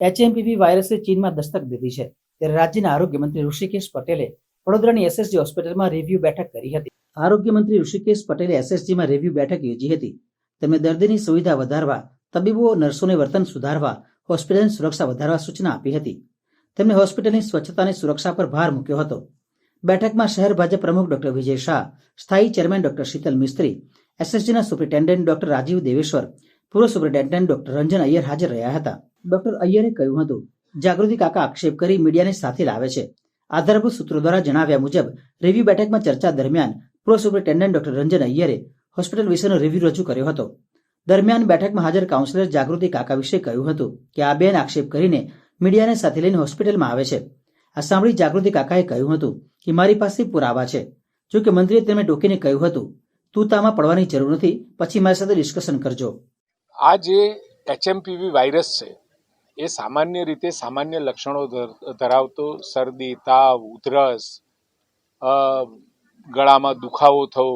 HMPV વાયરસે ચીનમાં દસ્તક દીધી છે. ત્યારે રાજ્યના આરોગ્ય મંત્રી ઋષિકેશ પટેલે વડોદરાની એસએસજી હોસ્પિટલમાં રિવ્યુ બેઠક કરી હતી. આરોગ્ય મંત્રી ઋષિકેશ પટેલે એસએસજીમાં રિવ્યુ બેઠક યોજી હતી. તેમણે દર્દીની સુવિધા વધારવા, તબીબો, નર્સોને વર્તન સુધારવા, હોસ્પિટલની સુરક્ષા વધારવા સૂચના આપી હતી. તેમણે હોસ્પિટલની સ્વચ્છતા અને સુરક્ષા પર ભાર મૂક્યો હતો. બેઠકમાં શહેર ભાજપ પ્રમુખ ડોક્ટર વિજય શાહ, સ્થાયી ચેરમેન ડોક્ટર શીતલ મિસ્ત્રી એસએસજીના સુપ્રિન્ટેન્ડન્ટ ડોક્ટર રાજીવ દેવેશ્વર, પૂર્વ સુપ્રિન્ટેન્ડન્ટ ડોક્ટર રંજન અય્યર હાજર રહ્યા હતા. ડોક્ટર અય્યરે કહ્યું હતું, જાગૃતિ કાકા આક્ષેપ કરી મીડિયાને સાથે લાવે છે. આધારભૂત સૂત્રો દ્વારા જણાવ્યા મુજબ રિવ્યુ બેઠકમાં ચર્ચા દરમિયાન પ્રો સુપ્રિન્ટેન્ડન્ટ ડોક્ટર રંજન અય્યરે હોસ્પિટલ વિશેનો રિવ્યુ રજૂ કર્યો હતો. દરમિયાન બેઠકમાં હાજર કાઉન્સિલર જાગૃતિ કાકા વિશે કહ્યું હતું કે આ બેન આક્ષેપ કરીને મીડિયાને સાથે લઈને હોસ્પિટલમાં આવે છે. આ સાંભળી જાગૃતિ કાકાએ કહ્યું હતું કે, મારી પાસે પુરાવા છે. જો કે મંત્રીએ તેમને ટોકીને કહ્યું હતું, તું તામાં પડવાની જરૂર નથી, પછી મારી સાથે ડિસ્કશન કરજો. આ જે એચએમપીવી વાયરસ છે એ સામાન્ય રીતે સામાન્ય લક્ષણો ધરાવતો શરદી, તાવ, ઉધરસ ગળામાં દુખાવો થવો,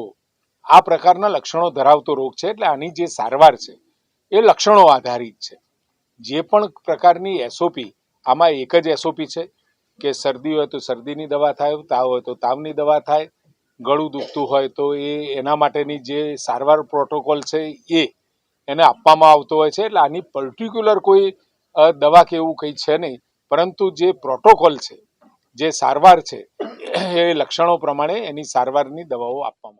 આ પ્રકારના લક્ષણો ધરાવતો રોગ છે એટલે આની જે સારવાર છે એ લક્ષણો આધારિત છે. જે પણ પ્રકારની એસઓપી આમાં એક જ એસઓપી છે કે શરદી હોય તો શરદીની દવા થાય, તાવ હોય તો તાવની દવા થાય, ગળું દુખતું હોય તો એ એના માટેની જે સારવાર પ્રોટોકોલ છે એ એને આપવામાં આવતો હોય છે એટલે આની પર્ટિક્યુલર કોઈ દવા કે એવું કંઈ છે નહીં. પરંતુ જે પ્રોટોકોલ છે, જે સારવાર છે, એ લક્ષણો પ્રમાણે એની સારવારની દવાઓ આપવામાં